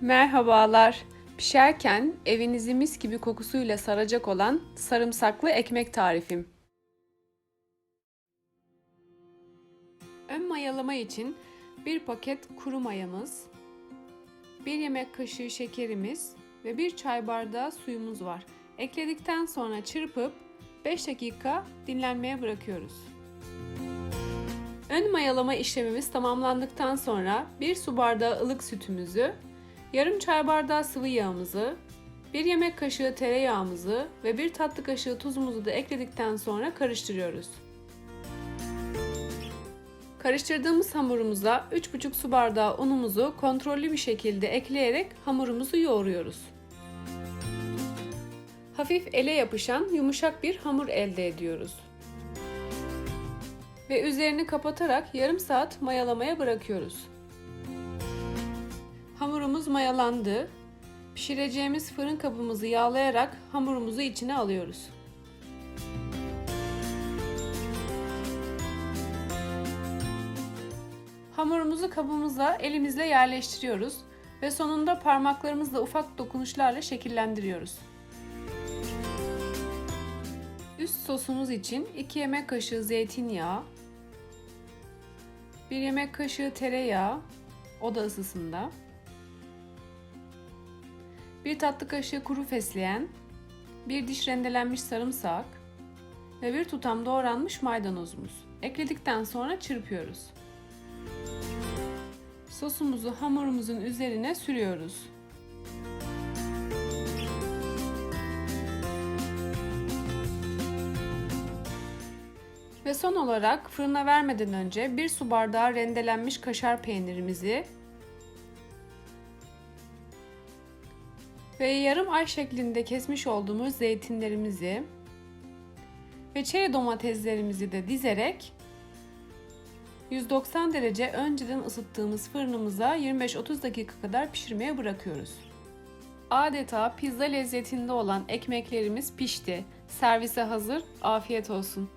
Merhabalar. Pişerken evinizi mis gibi kokusuyla saracak olan sarımsaklı ekmek tarifim. Ön mayalama için bir paket kuru mayamız, bir yemek kaşığı şekerimiz ve bir çay bardağı suyumuz var. Ekledikten sonra çırpıp 5 dakika dinlenmeye bırakıyoruz. Ön mayalama işlemimiz tamamlandıktan sonra bir su bardağı ılık sütümüzü, yarım çay bardağı sıvı yağımızı, bir yemek kaşığı tereyağımızı ve bir tatlı kaşığı tuzumuzu da ekledikten sonra karıştırıyoruz. Karıştırdığımız hamurumuza 3,5 su bardağı unumuzu kontrollü bir şekilde ekleyerek hamurumuzu yoğuruyoruz. Hafif ele yapışan yumuşak bir hamur elde ediyoruz. Ve üzerini kapatarak yarım saat mayalamaya bırakıyoruz. Hamurumuz mayalandı. Pişireceğimiz fırın kabımızı yağlayarak hamurumuzu içine alıyoruz. Hamurumuzu kabımıza elimizle yerleştiriyoruz ve sonunda parmaklarımızla ufak dokunuşlarla şekillendiriyoruz. Üst sosumuz için 2 yemek kaşığı zeytinyağı, 1 yemek kaşığı tereyağı oda ısısında, 1 tatlı kaşığı kuru fesleğen, 1 diş rendelenmiş sarımsak ve 1 tutam doğranmış maydanozumuz. Ekledikten sonra çırpıyoruz. Sosumuzu hamurumuzun üzerine sürüyoruz. Ve son olarak fırına vermeden önce bir su bardağı rendelenmiş kaşar peynirimizi ve yarım ay şeklinde kesmiş olduğumuz zeytinlerimizi ve çeri domateslerimizi de dizerek 190 derece önceden ısıttığımız fırınımıza 25-30 dakika kadar pişirmeye bırakıyoruz. Adeta pizza lezzetinde olan ekmeklerimiz pişti. Servise hazır. Afiyet olsun.